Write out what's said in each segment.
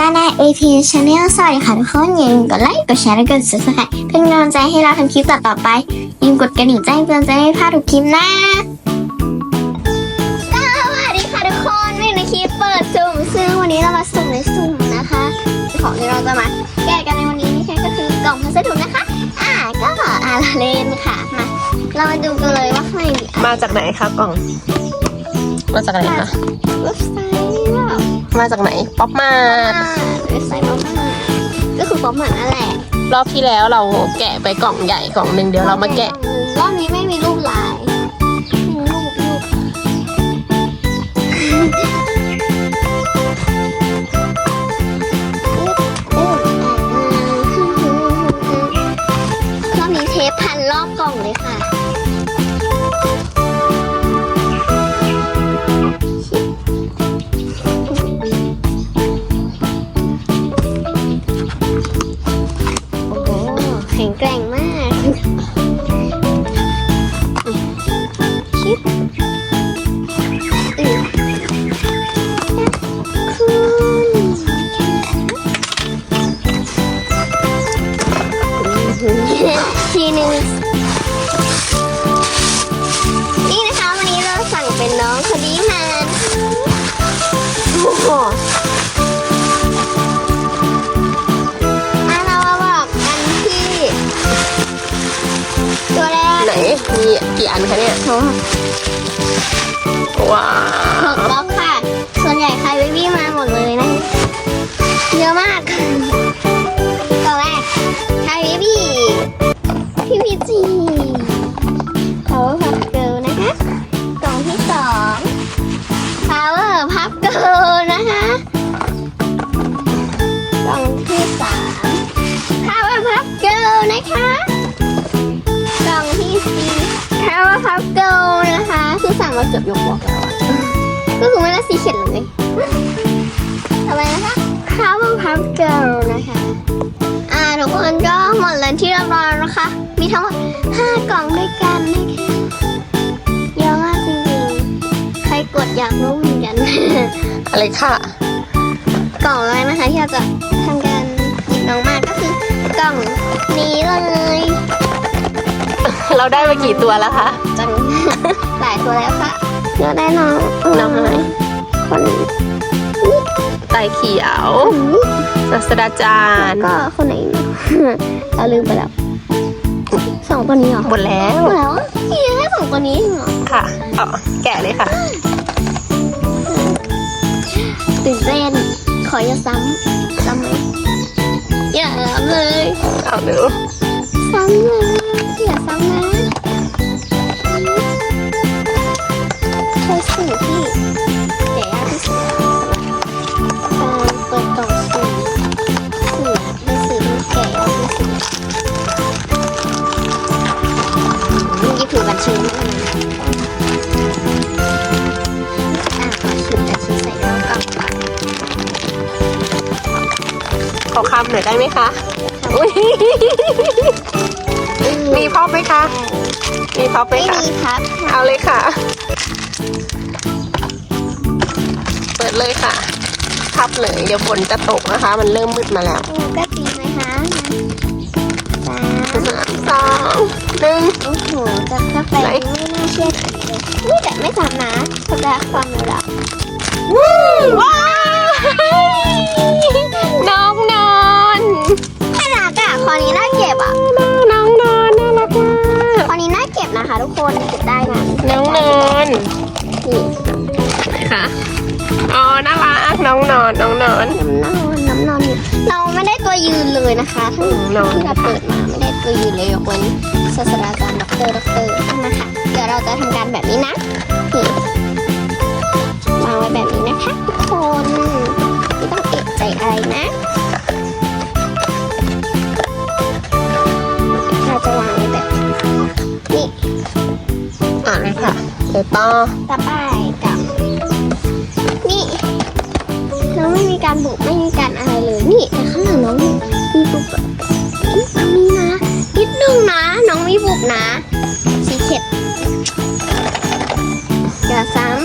ลานา AP Channel สวัสดีค่ะทุกคนอย่าลืมกดไลค์กดแชร์และกด subscribe เป็นกำลังใจให้เราทำคลิปต่อๆไปอย่าลืมกดกระดิ่งแจ้งเตือนจะได้ไม่พลาดทุกคลิปนะสวัสดีค่ะทุกคนนี่ในคลิปเปิดสุ่มซึ่งวันนี้เรามาสุ่มในสุ่มนะคะ ของที่เราจะมาแกะกันในวันนี้นี่ก็คือกล่องพัสดุนะคะ อ่าก็อาราเลนค่ะมาเรามาดูกันเลยว่าข้างในมีอะไรมาจากไหนคะกล่อง มาจากไหนคะเว็บไซต์ว่า มาจากไหน ป๊อปมาเว็บไซต์มาม่าก็คือป๊อปมันนั่นแหละรอบที่แล้วเราแกะไปกล่องใหญ่กล่องหนึ่งเดี๋ยวเรามาแกะ รอบนี้ไม่มีรูปลายไม่มีรูปรูปรอบนี้เทปพันรอบกล่องเลยค่ะ ทีหนึ่งนี่นะคะ วันนี้เราสั่งเป็นน้องคนนี้มาโอ้โหอะเรามาบอกกันที่ ตัวแรกไหนมีกี่อันคะเนี่ย รับเกิลนะคะที่สั่งมาเกือบยกบอกแล้วอะก็คือไม่ได้สีเขียนเลยทำไมนะคะแคร์พับเกิลนะคะ อ่าทุกคนก็หมดแล้วที่เรียบร้อยนะคะ มีทั้งหมด5กล่องด้วยกันนะคะเยอะมากจริงๆ ใครกดอยากรู้เหมือนกัน อะไรค่ะ กล่องแรกนะคะที่เราจะทำการหยิบน้องมากก็คือกล่องนี้เลย เราได้มากี่ตัวแล้วคะจังหลายตัวแล้วค่ะเดี๋ยวได้น้องน้องอะไรคนไตเขียวศาสตราจารแล้วย์ก็คนไหนอีกนะเราลืมไปแล้วสองตัวนี้เหรอหมดแล้วหมดแล้วอะมีแค่สองตัวนี้เองเหรอค่ะอ๋อแกะเลยค่ะตื่นเต้นขออย่าซ้ำซ้ำไหมอย่าซ้ำเลยเอาดู ซ้ำเลยอย่าซ้ำนะเคยสื่อที่แก่ยากที่สุดการเปิดกล่องสุ่สื่อเป็นสื่อที่แก่ยากที่สุดนี่ก็คือบัญชีนี่องอะขอชิมแต่ชิมใส่น้ำกล่องก่อนขอคำหน่อยได้ไหมคะ อุ๊ยมีพ็อปไหมคะ มีพ็อปไหมไม่คะ มีครับเอาเลยค่ะ เปิดเลยค่ะ พับเลย เดี๋ยวฝนจะตกนะคะ มันเริ่มมืดมาแล้วโอ้ก็ตีไหมคะสามสามสองหนึ่ง โอ้โหจะเข้าไปไหน ไม่น่าเชื่อถือเลยนี่แต่ไม่สามนะสำหรับความรู้ละว้าวน้องนอนน่ารักอะคอนี้น่าเก็บอะ น้องนอนน่ารักมากคอนี้น่าเก็บนะคะ ทุกคนเก็บได้นะน้องนอนนี่ค่ะอ๋อน่ารักน้องนอนน้องนอน น้ำนอนน้ำนอนอยู่เราไม่ได้ตัวยืนเลยนะคะทั้งนอน ที่เราเปิดมาไม่ได้ตัวยืนเลยยกเว้นศาสตราจารย์ดอกเตอรดอกเตอร์นะคะเดี๋ยวเราจะทำการแบบนี้นะนี่วางไว้แบบนี้นะคะทุกคนไม่ต้องเอกใจอะไรนะ ดี๋ยวต่อต่อไปกับ นี่ น้องไม่มีการบุกไม่มีการอะไรเลย นี่แต่ข้างหลังน้องมีบุกน้องมีนะนิดนึงนะ น้องมีบุกนะสีเข็ดอย่าซ้ำ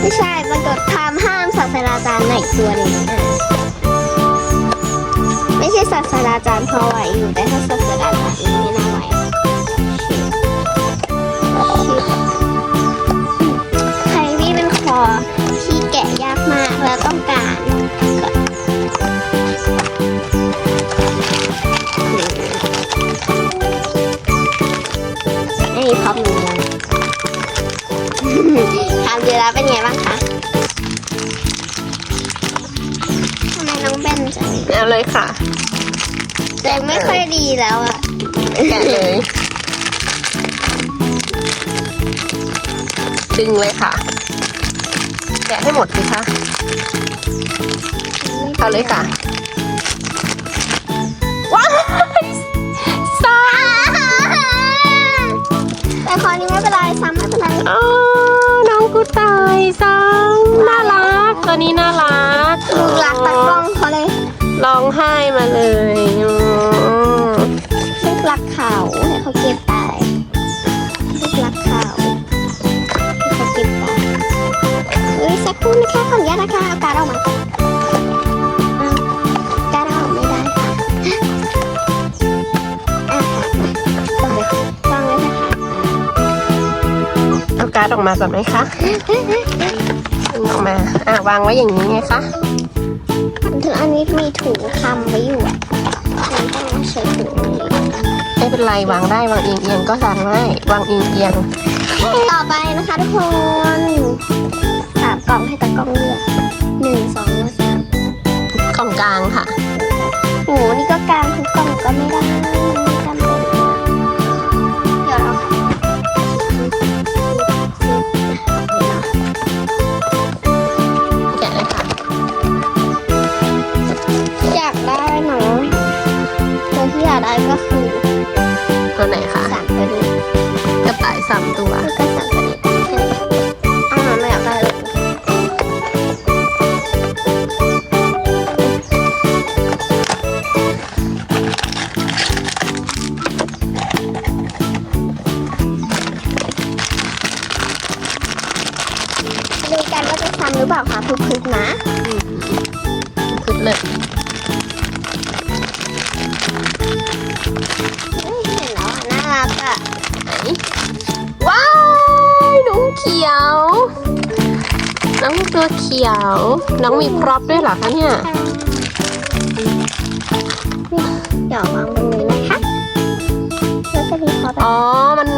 ไม่ใช่ปรากฏคำห้ามศาสตราจารย์ไหนตัวหนึงอะไม่ใช่ศาสตราจารย์พอไหวอยู่แต่ถ้าศาสตราจารย์นี้ไม่น่าไหว ที่แกะยากมากแล้วต้องการอันนี้พร้อมหนึ่งแล้วทำดีแล้วเป็นไงบ้างคะทำไมน้องเบนจังเอาเลยค่ะใจไม่ค่อยดีแล้วอะแกะเลยดึงเลยค่ะแกะให้หมดสิคะเอาเลยค่ะ ว้ายซ้แต่คราวนี้ไม่เป็นไรซ้ำไม่เป็นไรำอ้าวน้องกูตายซ้ำน่ารัก ตัวนี้น่ารักลูกรักตากล้องเขาเลยร้องไห้มาเลยอืมลูกรักเขาให้เขาเก็บ ขออนุญาตนะคะเอาการออกมาเอาการออกไม่ได้ค่ะอะวางไว้วางไว้นะคะเอาการ์ดออกมาก่อนไหมคะดึงออกมา อะวางไว้อย่างนี้ไงคะถึงอันนี้มีถุงคำไว้อยู่อะฉันต้องใช้ถุงนี้ไม่เป็นไรวางได้วางเอียงเอียงๆก็วางได้วางเอียงเอียงต่อไปนะคะทุกคน ล่องให้ตากล้องเลือกหนึ่งสองและสามกล่องกลางค่ะโอ้โหนี่ก็กลางทุกกล่องก็ไม่ได้ไม่จำเป็นเดี๋ยวเราแกะเลยค่ะอยากได้เนาะตัวที่อยากได้ก็คือตัวไหนคะสามตัวนี้กระต่ายสามตัวแล้วก็ เลยเฮ้ยเห็นแล้วอะน่ารักอะไหนว้ายน้องเขียว น้องตัวเขียว น้องมีพร็อพด้วยเหรอคะเนี่ยเดี๋ยววางตรงนี้นะคะแล้วจะมีเขาแบบอ๋อ มัน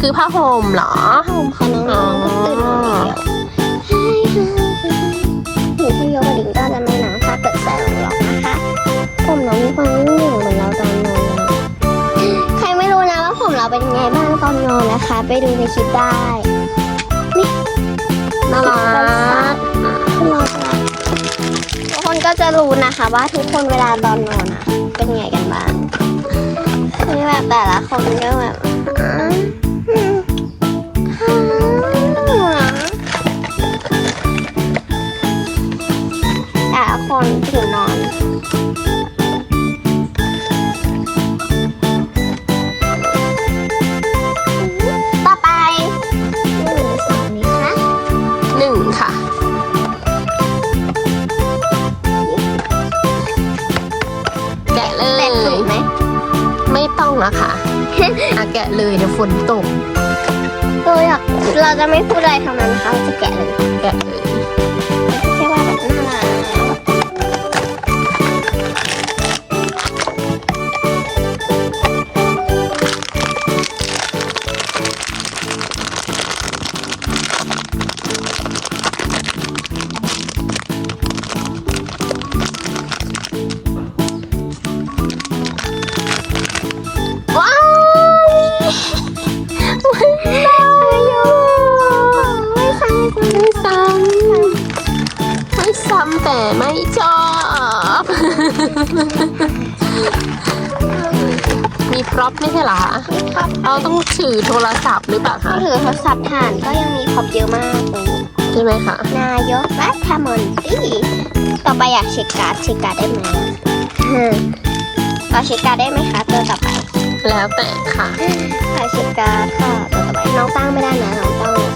คือผ้าห่มเหรอผ้าห่มของน้องๆก็ตื่นมาเดียวหนูที่โยกระดิ่ง มีความนิ่งๆเหมือนเราตอนนอน ใครไม่รู้นะว่าผมเราเป็นยังไงบ้างตอนนอนนะคะ ไปดูในคลิปได้น่ารักคุณรอทุกคนก็จะรู้นะคะว่าทุกคนเวลาตอนนอนอะเป็นยังไงกันบ้างคือแบบแต่ละคนก็แบบ ไม่ต้องอะค่ะอะแกะเลยเดี๋ยวฝนตก เราอยากเราจะไม่พูดอะไรทั้งนั้นนะคะเราจะแกะเลย แกะเลยแค่ว่าแบบน่ารัก มีพร็อพไม่ใช่เหรอคะครับเราต้องถือโทรศัพท์หรือเปล่าถ้าคะถือโทรศัพท์ผ่านก็ยังมีขอบเยอะมากเลยใช่ไหมคะนายกรัฐมนตรีต่อไปอยากเช็คการ์ดเช็คการ์ดได้ไหมอืมเราเช็คการ์ดได้ไหมคะตัวต่อไป แล้วแต่ค่ะขายชิกาค่ะตัวต่อไปน้องตั้งไม่ได้นะน้องต้อง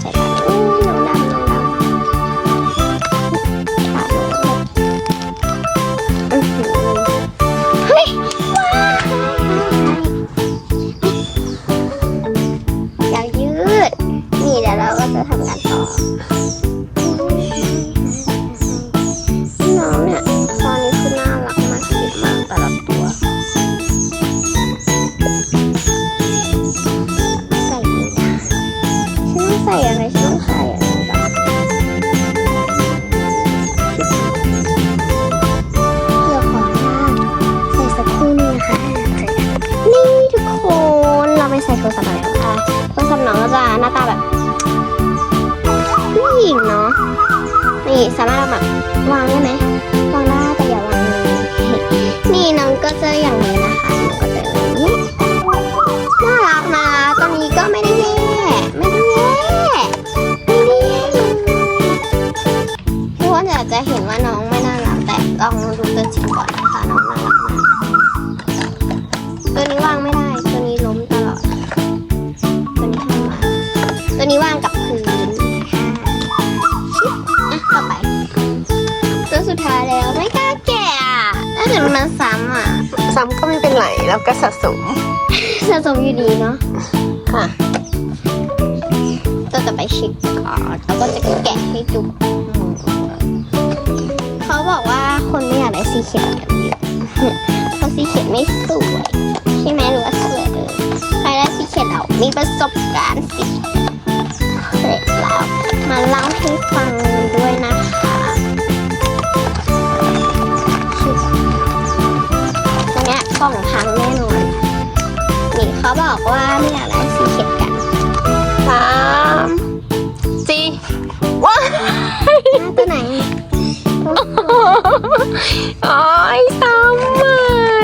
ใช้การอุ้ยน้องดำน้องดำค่ะน้อง 这也没事。 สุดท้ายแล้วไม่กล้าแกะอะถ้าเกิดมันซ้ำอะ ซ้ำก็ไม่เป็นไรแล้วก็สะสมสะสมอยู่ดีเนาะค่ะตัวต่อไปชิคก่อนแล้วก็จะแกะให้ดูเขาบอกว่าคนไม่อยากได้สีเขียวกันเยอะเพราะสีเขียวไม่สวยใช่ไหมหรือว่าสวยเออใครได้สีเขียวเรามีประสบการณ์สิเสร็จแล้วมาเล่าให้ฟัง โอ้ยซ้ำอะ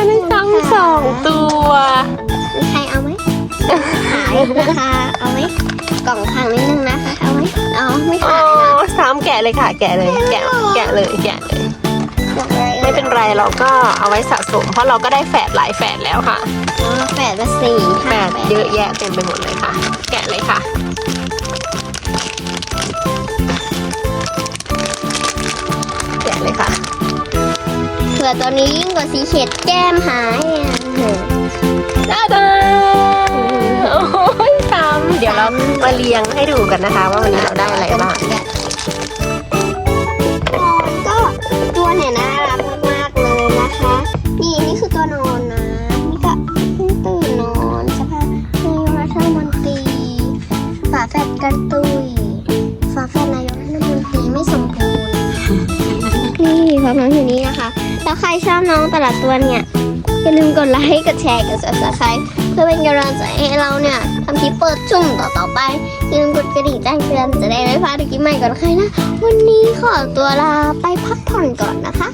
ได้ซ้ำสองตัว มีใครเอาไหมขายราคาเอาไหมกล่องพังนิดนึงนะคะ เอาไหมเอาไม่โอ้ขายนะซ้ำแกะเลยค่ะ แกะเลย แกะ แกะเลย แกะเลย บอกเลยไม่เป็นไรเราก็เอาไว้สะสม เพราะเราก็ได้แฝดหลายแฝดแล้วค่ะ อ๋อแปดละสี่แฝดเยอะแยะเต็มไปหมดเลยค่ะ แกะเลยค่ะ แกะเลยค่ะเผื่ อตัวนี้ยิ่งกว่าสีเข็ดแก้มหายอะตาดาโอ้ยซ้ำเดี๋ยวเรามาเรียงให้ดูกันนะคะ ว่าวันนี้เราได้อะไรบ้างก็ตัวเนี่ยน่ารักมากๆเลยนะคะ นี่นี่คือตัวนอนนะ นี่ก็เพิ่งตื่นนอนสภาพนายกรัฐมนตรีฝาแฝดกันตุยฝาแฝดนายกรัฐมนตรีไม่สมบูรณ์นี่พร้อมน้องอยู่นี่นะคะ ถ้าใครชอบน้องแต่ละตัวเนี่ย อย่าลืมกดไลค์ กดแชร์ กด subscribe เพื่อเป็นกำลังใจให้เราเนี่ยทำคลิปเปิดชุ่มต่อๆไป อย่าลืมกดกระดิ่งแจ้งเตือนจะได้ไม่พลาดคลิปใหม่ก่อนใครนะ วันนี้ขอตัวลาไปพักผ่อนก่อนนะคะ